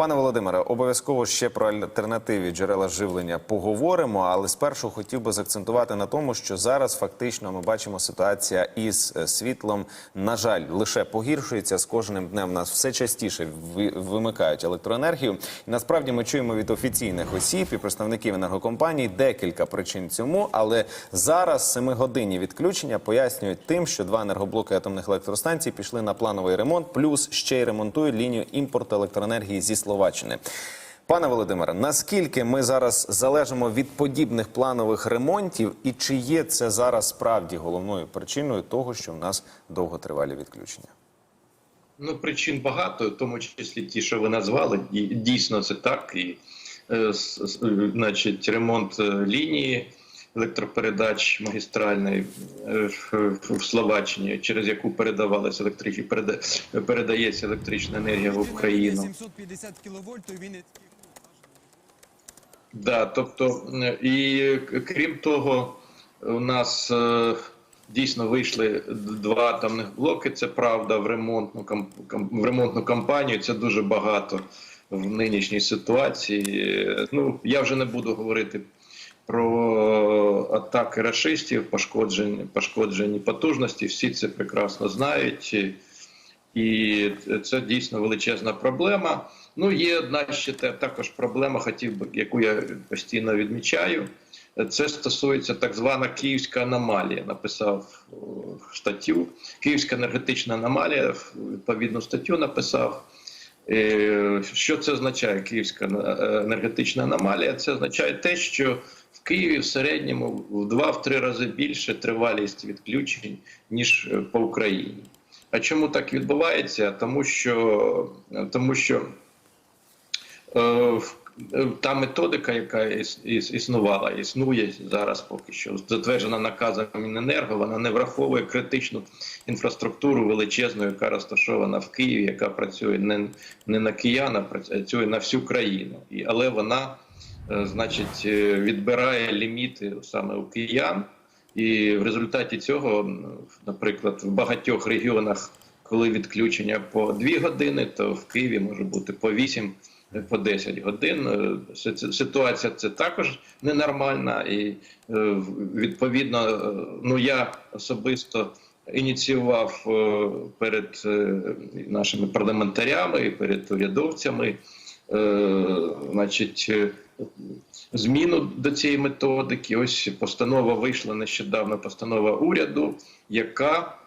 Пане Володимире, обов'язково ще про альтернативі джерела живлення поговоримо, але спершу хотів би заакцентувати на тому, що зараз фактично ми бачимо ситуація із е, світлом. На жаль, лише погіршується з кожним днем. Нас все частіше ви- вимикають електроенергію. Насправді ми чуємо від офіційних осіб і представників енергокомпаній декілька причин цьому. Але зараз семигодинні відключення пояснюють тим, що два енергоблоки атомних електростанцій пішли на плановий ремонт, плюс ще й ремонтують лінію імпорту електроенергії зі Словаччини. Пане Володимире, наскільки ми зараз залежимо від подібних планових ремонтів, і чи є це зараз справді головною причиною того, що в нас довготривалі відключення? Ну, причин багато, в тому числі ті, що ви назвали, дійсно це так. І, е, значить, ремонт е, лінії електропередач магістральної е, в, Словаччині, через яку передавалася електрична переда, передається електрична енергія в Україну. 750 кВт, то він Да, тобто, е, і крім того, у нас е, дійсно вийшли два атомних блоки. Це правда в ремонтну в ремонтну кампанію. Це дуже багато в нинішній ситуації. Е, Ну я вже не буду говорити про атаки рашистів, пошкоджені, пошкоджені потужності. Всі це прекрасно знають. І це дійсно величезна проблема. Ну, є одна ще також проблема, хотів би, яку я постійно відмічаю. Це стосується так звана київська аномалія. Написав статтю. Київська енергетична аномалія, відповідну статтю написав. Е, Що це означає Київська е, енергетична аномалія? Це означає те, що в Києві в середньому в 2-3 рази більше тривалість відключень, ніж е, по Україні. А чому так відбувається? Тому що, тому що е, в- та методика, яка іс- іс- існувала, існує зараз поки що, затверджена наказом Міненерго, вона не враховує критичну інфраструктуру величезну, яка розташована в Києві, яка працює не, не на киян, а працює на всю країну. І, але вона, е, значить, е, відбирає ліміти саме у киян. І в результаті цього, наприклад, в багатьох регіонах, коли відключення по 2 години, то в Києві може бути по 8 по 10 годин. Е, си- си- Ситуація це також ненормальна, і е, відповідно, е, ну я особисто ініціював перед нашими парламентарями і перед урядовцями, значить. Зміну до цієї методики. Ось постанова вийшла нещодавно. Постанова уряду, яка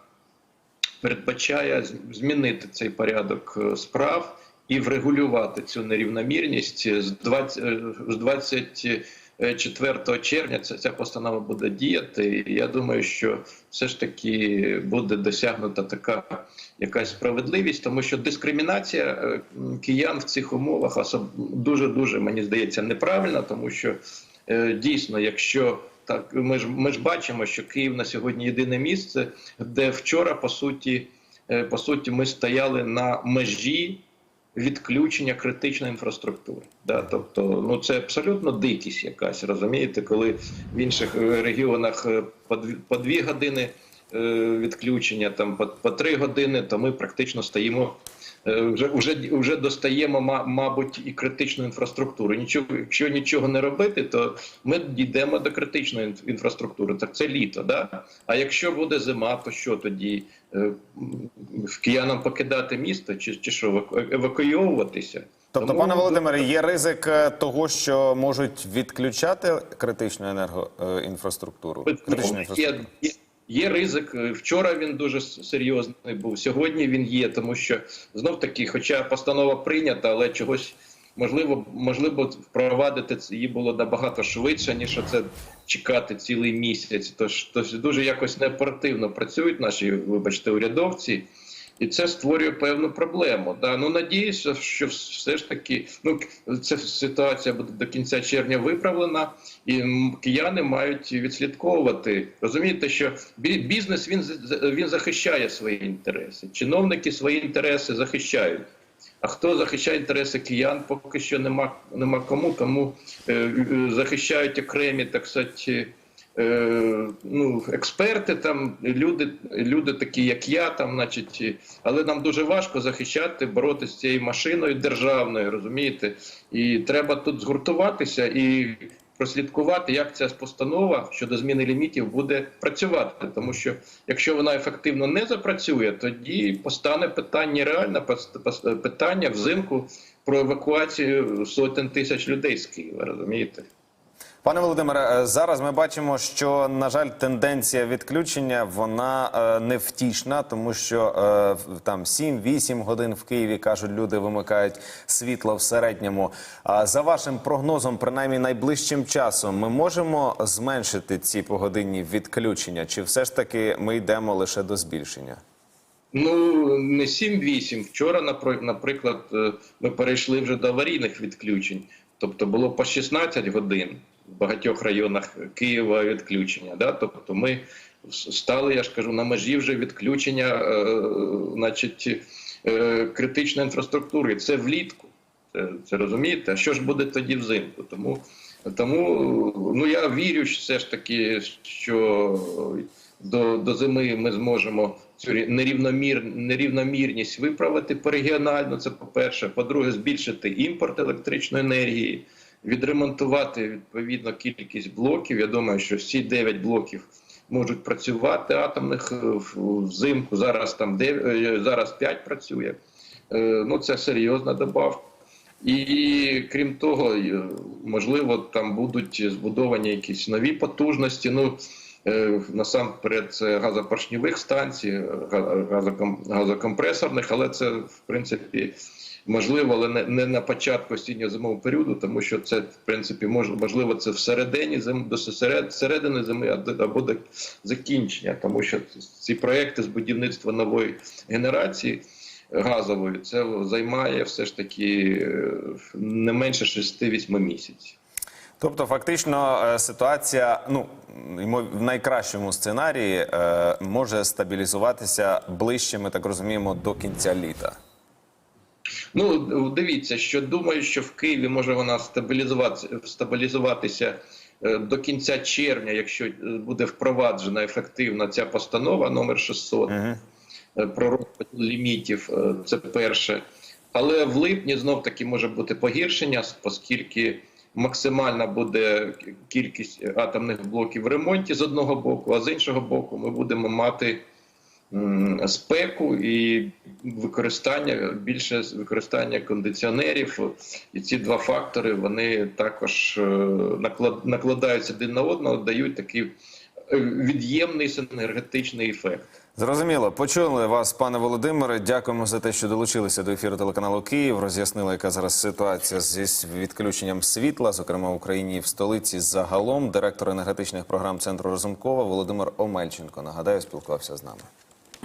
передбачає змінити цей порядок справ і врегулювати цю нерівномірність з 20, е, з 24 червня. Ця, ця постанова буде діяти. І я думаю, що все ж таки буде досягнута така якась справедливість, тому що дискримінація е, киян в цих умовах особ... дуже дуже мені здається неправильна, тому що е, дійсно, якщо так, ми ж ми ж бачимо, що Київ на сьогодні єдине місце, де вчора по суті, по суті, ми стояли на межі відключення критичної інфраструктури. Да, тобто, ну це абсолютно дикість якась, розумієте, коли в інших е, регіонах е, по дві, години е, відключення, там по три години, то ми практично стоїмо. Е, Вже вже вже достаємо, мабуть, і критичну інфраструктуру. Нічого, якщо нічого не робити, то ми дійдемо до критичної інфраструктури. Так це літо, да. А якщо буде зима, то що тоді Е, в киянам покидати місто, чи, чи що еваку- евакуйовуватися? Тобто, Тому- пане Володимире, є ризик е, того, що можуть відключати критичну енергоінфраструктуру? Критичну Ну, є, інфраструктуру. є, є ризик. Вчора він дуже серйозний був. Сьогодні він є, тому що знов таки, хоча постанова прийнята, але чогось можливо, можливо, впровадити її було набагато швидше, ніж це чекати цілий місяць. Тож, тож дуже якось неоперативно працюють наші, вибачте, урядовці. І це створює певну проблему. Да? Ну надіюся, що все ж таки ну ця ситуація буде до кінця червня виправлена, і кияни мають відслідковувати. Розумієте, що бі- бізнес він він захищає свої інтереси. Чиновники свої інтереси захищають. А хто захищає інтереси киян, поки що нема, нема кому, тому е, захищають окремі, так сказати, ну, експерти, там люди, люди такі, як я, там, значить, але нам дуже важко захищати, боротися з цією машиною державною, розумієте? І треба тут згуртуватися і прослідкувати, як ця постанова щодо зміни лімітів буде працювати. Тому що якщо вона ефективно не запрацює, тоді постане питання реальне питання взимку про евакуацію сотень тисяч людей з Києва. Розумієте? Пане Володимире, е, зараз ми бачимо, що на жаль, тенденція відключення вона е, невтішна, тому що е, там 7-8 годин в Києві кажуть, люди вимикають світло в середньому. А за вашим прогнозом, принаймні найближчим часом, ми можемо зменшити ці погодинні відключення, чи все ж таки ми йдемо лише до збільшення? Ну не 7-8. Вчора, напри- наприклад, е, ми перейшли вже до аварійних відключень. Тобто було по 16 годин в багатьох районах Києва відключення. Да? Тобто ми стали, я ж кажу, на межі вже відключення е, значить, е, критичної інфраструктури. Це влітку. Це, це розумієте? А що ж буде тоді взимку? Тому, тому ну я вірю що все ж таки, що до, до зими ми зможемо цю рі- нерівномір, нерівномірність виправити порегіонально. Це по-перше. По-друге, збільшити імпорт електричної енергії, відремонтувати відповідно кількість блоків. Я думаю, що всі 9 блоків можуть працювати атомних е, взимку. Зараз там 9, зараз 5 працює. Е, Ну це серйозна добавка. І крім того, е, можливо, там будуть збудовані якісь нові потужності. Ну е, насамперед, це газопоршньових станцій, е, газокомпресорних, але це в принципі можливо, але не, на початку осінньо-зимового періоду, тому що це в принципі мож, можливо це всередині зими до серед, середини зими або до закінчення, тому що ці проекти з будівництва нової генерації газової, це займає все ж таки е, не менше 6-8 місяців. Тобто, фактично, е, ситуація, ну в найкращому сценарії, е, може стабілізуватися ближче, ми так розуміємо, до кінця літа. Ну дивіться, що думаю, що в Києві може вона стабілізуватися стабілізуватися е, до кінця червня, якщо буде впроваджена ефективно ця постанова номер 600 е, про розподіл лімітів. Це перше. Але в липні знов таки може бути погіршення, оскільки максимальна буде кількість атомних блоків в ремонті з одного боку, а з іншого боку, ми будемо мати спеку і використання більше використання кондиціонерів. І ці два фактори вони також е, наклад- накладаються один на одного, дають такий е, від'ємний синергетичний ефект. Зрозуміло, почули вас, пане Володимире. Дякуємо за те, що долучилися до ефіру телеканалу Київ. Роз'яснили, яка зараз ситуація зі відключенням світла, зокрема в Україні в столиці. Загалом директор енергетичних програм центру Розумкова Володимир Омельченко. Нагадаю, спілкувався з нами.